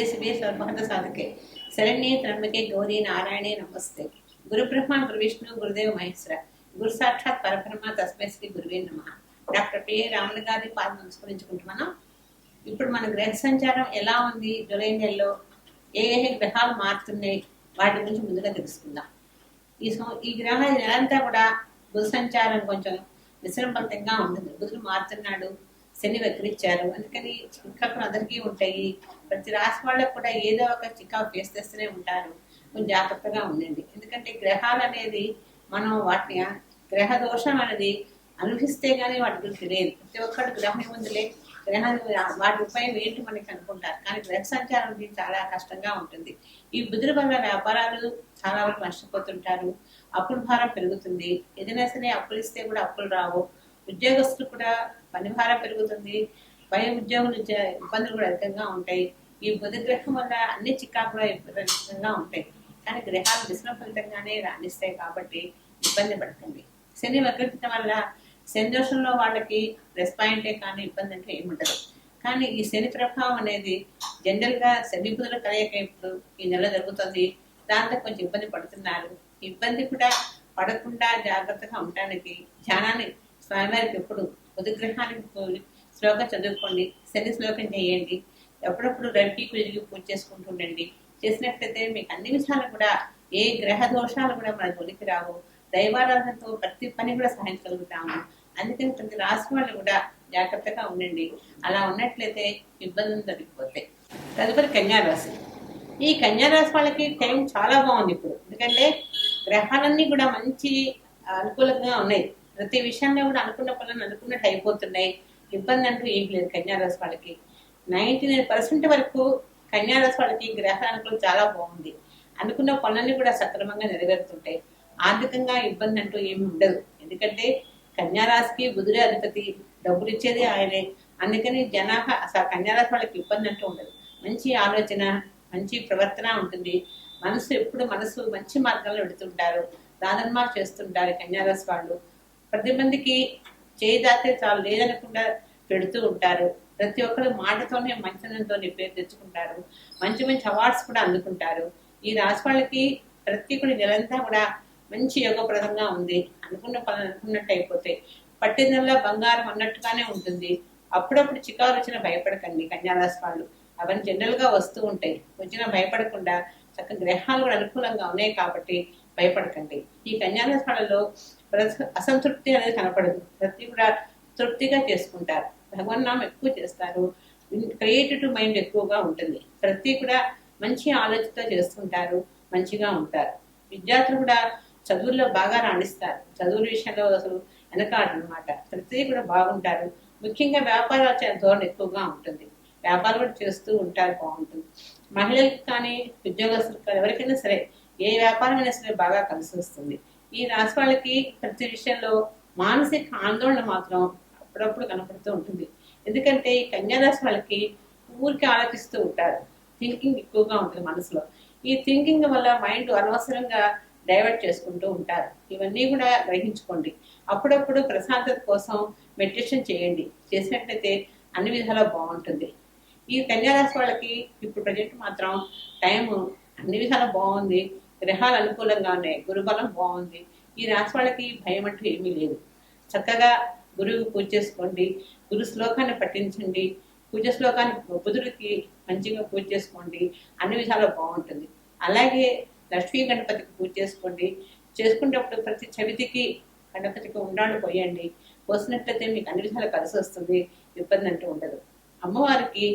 సర్వమంగళ మాంగళ్యే శివే సర్వహత సాధకే. శరణ్యే త్రయంబకే గౌరీ నారాయణే నమస్తే. గురు బ్రహ్మ గురు విష్ణు గురుదేవ మహేశ్వర. గురు సాక్షాత్ పరబ్రహ్మ తస్మై శ్రీ గురువే నమ. డాక్టర్ పిఏ రాములు గారి పాదం నమస్కరించుకుంటున్నాం ఇప్పుడు మన గ్రహ సంచారం ఎలా ఉంది? జూలై నెలలో ఏ ఏ గ్రహాలు మారుతున్నాయి? వాటి గురించి ముందుగా తెలుసుకుందాం. ఈ ఈ గ్రహ నెలంతా కూడా బుధ సంచారం కొంచెం విశ్రంభంతంగా ఉంటుంది బుధుడు మారుతున్నాడు శని వక్రించారు అందుకని చికాకులు అందరికీ ఉంటాయి ప్రతి రాశి వాళ్ళకు కూడా ఏదో ఒక చికాకు ఫేస్ చేస్తూనే ఉంటారు. కొంచెం జాగ్రత్తగా ఉండండి. ఎందుకంటే గ్రహాలు అనేది మనం వాటిని గ్రహ దోషం అనేది అనుభవిస్తే కానీ వాటి గురించి లేదు ప్రతి ఒక్కరు గ్రహం ఏముందిలే? గ్రహాలు వాటి ఉపాయం ఏంటి మనకి అనుకుంటారు. కానీ గ్రహ సంచారం చాలా కష్టంగా ఉంటుంది. ఈ బుద్ధుల వల్ల వ్యాపారాలు చాలా వరకు నష్టపోతుంటారు. అప్పుల భారం పెరుగుతుంది. ఏదైనా సరే అప్పులు ఇస్తే కూడా అప్పులు రావు. ఉద్యోగస్తులు కూడా పని భారం పెరుగుతుంది. పై ఉద్యోగులు నుంచి ఇబ్బందులు కూడా అధికంగా ఉంటాయి. ఈ బుధ గ్రహం వల్ల అన్ని చికాకులు విపరీతంగా ఉంటాయి. కానీ గ్రహాలు విశ్రం ఫలితంగానే రాణిస్తాయి కాబట్టి ఇబ్బంది పడకండి శని వక్రత వల్ల శని దోషంలో వాళ్ళకి ప్లస్ పాయింటే కానీ ఇబ్బంది అంటే ఏముండదు కానీ ఈ శని ప్రభావం అనేది జనరల్గా శని బుధుల కలయిక ఇప్పుడు ఈ నెల జరుగుతుంది. దాంతో కొంచెం ఇబ్బంది పడుతున్నారు. ఇబ్బంది కూడా పడకుండా జాగ్రత్తగా ఉండటానికి ధ్యానాన్ని స్వామివారికి ఎప్పుడు బుధగ్రహానికి శ్లోకం చదువుకోండి శని శ్లోకం చేయండి. ఎప్పుడప్పుడు రవికి కుదిరికి పూజ చేసుకుంటూ ఉండండి చేసినట్లయితే మీకు అన్ని విషయాలు కూడా ఏ గ్రహ దోషాలు కూడా మన ఉనికి రావు. దైవారాధనతో ప్రతి పని కూడా సాధించగలుగుతాము అందుకని ప్రతి రాశి వాళ్ళు కూడా జాగ్రత్తగా ఉండండి. అలా ఉన్నట్లయితే ఇబ్బందులు తగ్గిపోతాయి తదుపరి కన్యారాశి. ఈ కన్యారాశి వాళ్ళకి టైం చాలా బాగుంది ఇప్పుడు. ఎందుకంటే గ్రహాలన్నీ కూడా మంచి అనుకూలంగా ఉన్నాయి. ప్రతి విషయంలో కూడా అనుకున్న పనులను అనుకున్నట్టు అయిపోతున్నాయి. ఇబ్బంది అంటూ ఏం లేదు కన్యారాశి వాళ్ళకి. నైన్టీ నైన్ పర్సెంట్ వరకు కన్యారాశి వాళ్ళకి గ్రహాల అనుకూలం చాలా బాగుంది. అనుకున్న పనులన్నీ కూడా సక్రమంగా నెరవేరుతుంటాయి. ఆర్థికంగా ఇబ్బంది అంటూ ఏమి ఉండదు. ఎందుకంటే కన్యారాశికి బుధుడే అధిపతి డబ్బులు ఇచ్చేది ఆయనే. అందుకని జనాభా కన్యారాశి వాళ్ళకి ఇబ్బంది అంటూ ఉండదు. మంచి ఆలోచన మంచి ప్రవర్తన ఉంటుంది. మనసు ఎప్పుడు మనసు మంచి మార్గంలో పెడుతుంటారు దానన్మాలు చేస్తుంటారు కన్యారాశి వాళ్ళు. ప్రతి మందికి చేయదాతే చాలు లేదనకుండా పెడుతూ ఉంటారు. ప్రతి ఒక్కరు మాటతోనే మంచనంతో పేరు తెచ్చుకుంటారు. మంచి మంచి అవార్డ్స్ కూడా అందుకుంటారు. ఈ రాశి వాళ్ళకి ప్రతి నెలంతా కూడా మంచి యోగప్రదంగా ఉంది. అనుకున్న పనులు అనుకున్నట్టు అయిపోతాయి. పట్టిందల్లా బంగారం అన్నట్టుగానే ఉంటుంది. అప్పుడప్పుడు చికారు వచ్చిన భయపడకండి కన్యారాశి వాళ్ళు. అవన్నీ జనరల్గా వస్తూ ఉంటాయి. వచ్చినా భయపడకుండా చక్క గ్రహాలు కూడా అనుకూలంగా ఉన్నాయి కాబట్టి భయపడకండి. ఈ కన్యారాశి వాళ్ళలో అసంతృప్తి అనేది కనపడదు. ప్రతి కూడా తృప్తిగా చేసుకుంటారు. భగవన్నామం ఎక్కువ చేస్తారు. క్రియేటివ్ మైండ్ ఎక్కువగా ఉంటుంది. ప్రతి కూడా మంచి ఆలోచనతో చేస్తుంటారు మంచిగా ఉంటారు. విద్యార్థులు కూడా చదువుల్లో బాగా రాణిస్తారు. చదువుల విషయంలో అసలు వెనకాడు అనమాట ప్రతి కూడా బాగుంటారు. ముఖ్యంగా వ్యాపారాలు ధోరణి ఎక్కువగా ఉంటుంది. వ్యాపారం కూడా చేస్తూ ఉంటారు బాగుంటుంది. మహిళలకు కానీ ఉద్యోగస్తులకు కానీ ఎవరికైనా సరే ఏ వ్యాపారం అయినా సరే బాగా కలిసి వస్తుంది. ఈ రాసి వాళ్ళకి ప్రతి విషయంలో మానసిక ఆందోళన మాత్రం అప్పుడప్పుడు కనపడుతూ ఉంటుంది. ఎందుకంటే ఈ కన్యారాశి వాళ్ళకి ఊరికి ఆలోచిస్తూ ఉంటారు. థింకింగ్ ఎక్కువగా ఉంటుంది మనసులో. ఈ థింకింగ్ వల్ల మైండ్ అనవసరంగా డైవర్ట్ చేసుకుంటూ ఉంటారు. ఇవన్నీ కూడా గ్రహించుకోండి. అప్పుడప్పుడు ప్రశాంతత కోసం మెడిటేషన్ చేయండి. చేసినట్లయితే అన్ని విధాలా బాగుంటుంది. ఈ కన్యారాశి వాళ్ళకి ఇప్పుడు ప్రజెంట్ మాత్రం టైం అన్ని విధాలా బాగుంది. గ్రహాలు అనుకూలంగా ఉన్నాయి. గురుబలం బాగుంది. ఈ రాశి వాళ్ళకి భయం అంటూ ఏమీ లేదు. చక్కగా గురువు పూజ చేసుకోండి గురు శ్లోకాన్ని పఠించండి పూజ శ్లోకాన్ని బుధుడికి మంచిగా పూజ చేసుకోండి అన్ని విధాలు బాగుంటుంది. అలాగే లక్ష్మీ గణపతికి పూజ చేసుకోండి. చేసుకునేటప్పుడు ప్రతి చవితికి గణపతికి ఉండాలి పోయండి. పోసినట్లయితే మీకు అన్ని విధాలు కలిసి వస్తుంది ఇబ్బంది అంటూ ఉండదు. అమ్మవారికి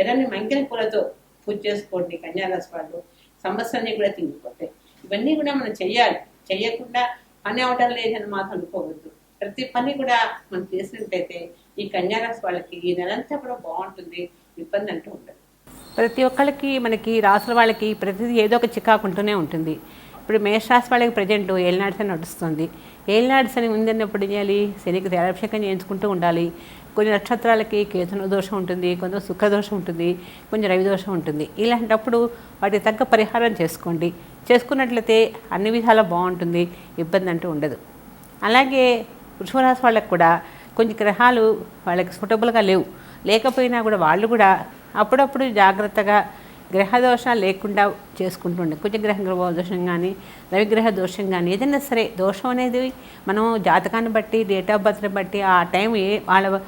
ఎర్రని మంకిన పూలతో పూజ చేసుకోండి కన్యారాశి వాళ్ళు. సంవత్సరాన్ని కూడా తిరిగిపోతాయి. ఇవన్నీ కూడా మనం చెయ్యాలి. చెయ్యకుండా పని అవటం లేదని మాత్రం అనుకోవద్దు. ప్రతి పని కూడా మనం చేసినట్లయితే ఈ కన్యారాశి వాళ్ళకి ఈ నెలంతా కూడా బాగుంటుంది ఇబ్బంది అంటూ ఉండదు. ప్రతి ఒక్కరికి మనకి రాసుల వాళ్ళకి ప్రతిదీ ఏదో ఒక చికాకు ఉంటూనే ఉంటుంది. ఇప్పుడు మేషరాశి వాళ్ళకి ప్రజెంట్ ఏలినాడ్స్ అని నడుస్తుంది. ఏలినాడ్స్ అని ఉందన్నప్పుడు ఏం చేయాలి? శనికి తేలాభిషేకం చేయించుకుంటూ ఉండాలి. కొన్ని నక్షత్రాలకి కేతున దోషం ఉంటుంది కొంత శుక్ర దోషం ఉంటుంది కొంచెం రవి దోషం ఉంటుంది. ఇలాంటప్పుడు వాటికి తగ్గ పరిహారం చేసుకోండి. చేసుకున్నట్లయితే అన్ని విధాలా బాగుంటుంది ఇబ్బంది అంటూ ఉండదు. అలాగే వృషభరాశి వాళ్ళకు కూడా కొన్ని గ్రహాలు వాళ్ళకి సూటబుల్గా లేవు. లేకపోయినా కూడా వాళ్ళు కూడా అప్పుడప్పుడు జాగ్రత్తగా గ్రహ దోషాలు లేకుండా చేసుకుంటుండే. కొంచెం గ్రహ దోషం కానీ రవిగ్రహ దోషం కానీ ఏదైనా సరే దోషం అనేది మనం జాతకాన్ని బట్టి డేట్ ఆఫ్ బర్త్ని బట్టి ఆ టైం ఏ వాళ్ళ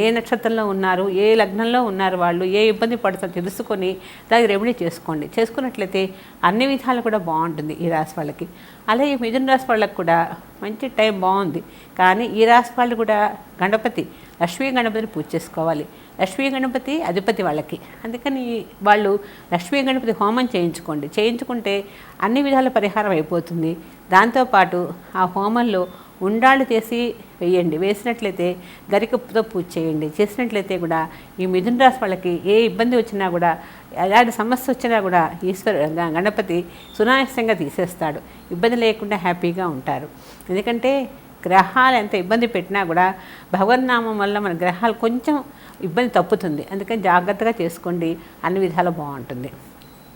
ఏ నక్షత్రంలో ఉన్నారు ఏ లగ్నంలో ఉన్నారు వాళ్ళు ఏ ఇబ్బంది పడుతుందో తెలుసుకొని దానికి రెమెడీ చేసుకోండి. చేసుకున్నట్లయితే అన్ని విధాలు కూడా బాగుంటుంది ఈ రాశి వాళ్ళకి. అలాగే మిథున రాశి వాళ్ళకి కూడా మంచి టైం బాగుంది. కానీ ఈ రాశి వాళ్ళు కూడా గణపతి లక్ష్మీ గణపతిని పూజ చేసుకోవాలి. లక్ష్మీ గణపతి అధిపతి వాళ్ళకి. అందుకని వాళ్ళు లక్ష్మీ గణపతి హోమం చేయించుకోండి. చేయించుకుంటే అన్ని విధాల పరిహారం అయిపోతుంది. దాంతోపాటు ఆ హోమంలో ఉండాళ్ళు చేసి వేయండి. వేసినట్లయితే గరికతో పూజ చేయండి. చేసినట్లయితే కూడా ఈ మిథున రాశి వాళ్ళకి ఏ ఇబ్బంది వచ్చినా కూడా ఎలాంటి సమస్య వచ్చినా కూడా ఈశ్వర గణపతి సునాయాసంగా తీసేస్తాడు. ఇబ్బంది లేకుండా హ్యాపీగా ఉంటారు. ఎందుకంటే గ్రహాలు ఎంత ఇబ్బంది పెట్టినా కూడా భగవన్నామం వల్ల మన గ్రహాలు కొంచెం ఇబ్బంది తప్పుతుంది. అందుకని జాగ్రత్తగా చేసుకోండి. అన్ని విధాలు బాగుంటుంది.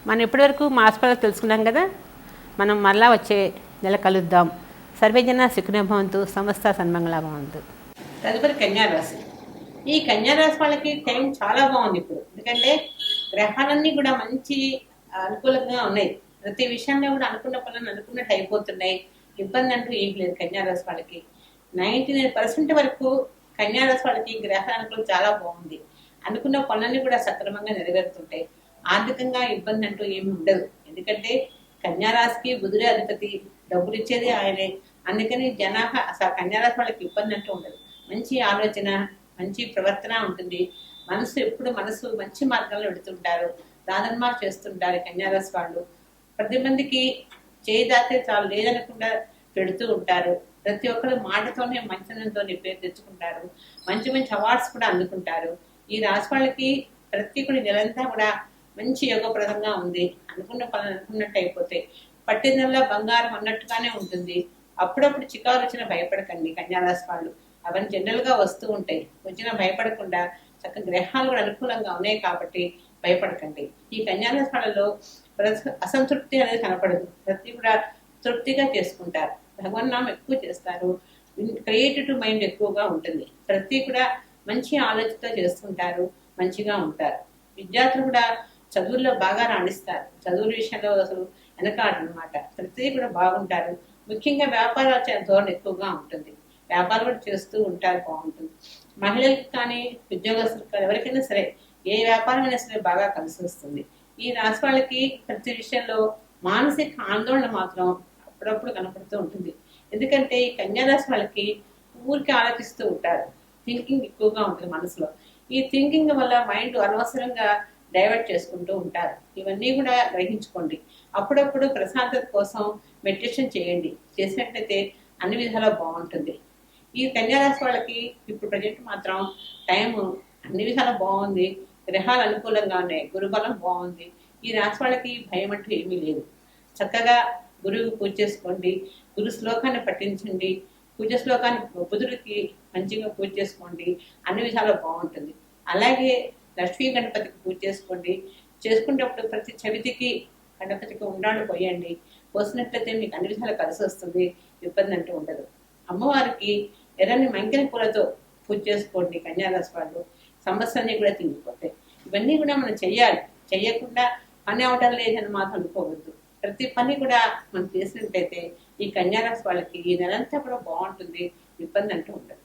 మనం ఇప్పటివరకు మాస్పల్లో తెలుసుకున్నాం కదా? మనం మళ్ళా వచ్చే నెల కలుద్దాం. సర్వేజన సుఖినభవంతు సంస్థ సన్మంగళ భవంతు. తదుపరి కన్యారాశి. ఈ కన్యారాశి వాళ్ళకి టైం చాలా బాగుంది ఇప్పుడు. ఎందుకంటే గ్రహాలన్నీ కూడా మంచి అనుకూలంగా ఉన్నాయి. ప్రతి విషయంలో కూడా అనుకున్న పనులు అనుకున్నట్టు అయిపోతున్నాయి. ఇబ్బంది అంటూ ఏం లేదు కన్యారాశి వాళ్ళకి. నైంటీ నైన్ పర్సెంట్ వరకు కన్యారాశి వాళ్ళకి గ్రహాల అనుకూలం చాలా బాగుంది. అనుకున్న పనులన్నీ కూడా సక్రమంగా నెరవేరుతుంటాయి. ఆర్థికంగా ఇబ్బంది అంటూ ఏమి ఉండదు. ఎందుకంటే కన్యారాశికి బుధుడే అధిపతి డబ్బులు ఇచ్చేది ఆయనే. అందుకని జనాభా అసలు కన్యారాశి వాళ్ళకి ఇబ్బంది అంటూ ఉండదు. మంచి ఆలోచన మంచి ప్రవర్తన ఉంటుంది. మనసు ఎప్పుడు మనసు మంచి మార్గంలో పెడుతుంటారు దానన్మార్ చేస్తుంటారు కన్యారాశి వాళ్ళు. ప్రతి మందికి చేయదాతే చాలు లేదనకుండా పెడుతూ ఉంటారు. ప్రతి ఒక్కరు మాటతోనే మంచనంతోనే పేరు తెచ్చుకుంటారు. మంచి మంచి అవార్డ్స్ కూడా అందుకుంటారు. ఈ రాశి వాళ్ళకి ప్రతి కూడా నెలంతా కూడా మంచి యోగప్రదంగా ఉంది. అనుకున్న పనులు అనుకున్నట్టు అయిపోతాయి. పట్టిందల్లా బంగారం అన్నట్టుగానే ఉంటుంది. అప్పుడప్పుడు చికారు వచ్చిన భయపడకండి కన్యారాశి వాళ్ళు. అవన్నీ జనరల్గా వస్తూ ఉంటాయి. వచ్చినా భయపడకుండా చక్కగా గ్రహాలు కూడా అనుకూలంగా ఉన్నాయి కాబట్టి భయపడకండి. ఈ కన్యారాశి వాళ్ళలో అసంతృప్తి అనేది కనపడదు. ప్రతి కూడా తృప్తిగా చేసుకుంటారు. భగవన్నామం ఎక్కువ చేస్తారు. క్రియేటివ్ మైండ్ ఎక్కువగా ఉంటుంది. ప్రతి కూడా మంచి ఆలోచనతో చేస్తుంటారు మంచిగా ఉంటారు. విద్యార్థులు కూడా చదువుల్లో బాగా రాణిస్తారు. చదువుల విషయంలో అసలు వెనకాడనమాట. ప్రతిదీ కూడా బాగుంటారు. ముఖ్యంగా వ్యాపారాలు చే- ధోరణి ఎక్కువగా ఉంటుంది. వ్యాపారం కూడా చేస్తూ ఉంటారు బాగుంటుంది. మహిళలకు కానీ ఉద్యోగస్తులకు కానీ ఎవరికైనా సరే ఏ వ్యాపారం సరే బాగా కలిసి వస్తుంది. ఈ రాశి వాళ్ళకి ప్రతి విషయంలో మానసిక ఆందోళన మాత్రం అప్పుడప్పుడు కనపడుతూ ఉంటుంది. ఎందుకంటే ఈ కన్యారాశి వాళ్ళకి ఊరికి ఆలోచిస్తూ ఉంటారు. థింకింగ్ ఎక్కువగా ఉంటుంది మనసులో. ఈ థింకింగ్ వల్ల మైండ్ అనవసరంగా డైవర్ట్ చేసుకుంటూ ఉంటారు. ఇవన్నీ కూడా గ్రహించుకోండి. అప్పుడప్పుడు ప్రశాంతత కోసం మెడిటేషన్ చేయండి. చేసినట్లయితే అన్ని విధాలా బాగుంటుంది. ఈ కన్యారాశి వాళ్ళకి ఇప్పుడు ప్రజెంట్ మాత్రం టైం అన్ని విధాలా బాగుంది. గ్రహాలు అనుకూలంగా ఉన్నాయి. గురుబలం బాగుంది. ఈ రాశి వాళ్ళకి భయం అంటూ ఏమీ లేదు. చక్కగా గురువు పూజ చేసుకోండి. గురు శ్లోకాన్ని పఠించండి. పూజ శ్లోకాన్ని బుధుడికి మంచిగా పూజ చేసుకోండి. అన్ని విధాలు బాగుంటుంది. అలాగే లక్ష్మీ గణపతికి పూజ చేసుకోండి. చేసుకునేటప్పుడు ప్రతి చవితికి గణపతికి ఉండాడు పోయండి. పోసినట్లయితే మీకు అన్ని విధాలు కలిసి వస్తుంది. ఇబ్బంది అంటూ ఉండదు. అమ్మవారికి ఎర్రని మంకిన పూలతో పూజ చేసుకోండి కన్యారాశి వాళ్ళు. సమస్యలన్నీ కూడా తిరిగిపోతాయి. ఇవన్నీ కూడా మనం చెయ్యాలి. చెయ్యకుండా పని అవడం లేదని మాత్రం అనుకోవద్దు. ప్రతి పని కూడా మనం చేసినట్లయితే ఈ కన్యారాశి వాళ్ళకి ఈ నెలంతా కూడా బాగుంటుంది. ఇబ్బంది అంటూ ఉండదు.